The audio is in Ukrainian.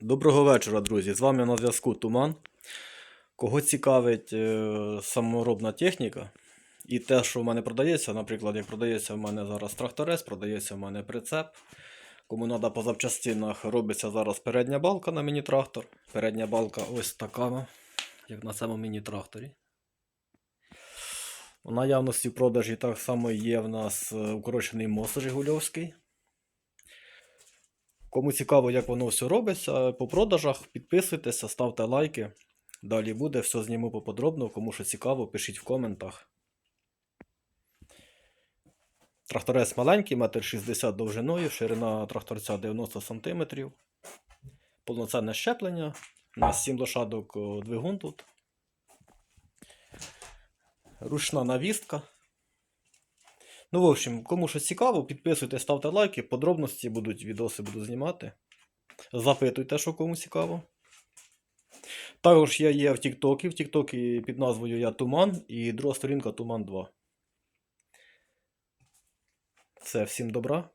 Доброго вечора, друзі. З вами на зв'язку Туман. Кого цікавить е, саморобна техніка і те, що в мене продається, наприклад, як продається в мене зараз тракторез, продається в мене прицеп. Кому треба по запчастинах, робиться зараз передня балка на міні-трактор. Передня балка ось така, як на цьому міні-тракторі. У наявності в продажі так само є в нас е, укорочений мост Жигульовський. Кому цікаво, як воно все робиться, по продажах підписуйтеся, ставте лайки. Далі буде, все зніму поподробно. Кому що цікаво, пишіть в коментах. Тракторець маленький, 1,60 м довжиною, ширина тракторця 90 см. Повноцінне щеплення. У нас 7 лошадок двигун тут. Ручна навістка. Ну, в общем, кому щось цікаво, підписуйтесь, ставте лайки, подробності будуть, відоси буду знімати. Запитуйте, що кому цікаво. Також я є в Тіктокі. В Тіктокі під назвою Я Туман і друга сторінка Туман 2. Все, всім добра.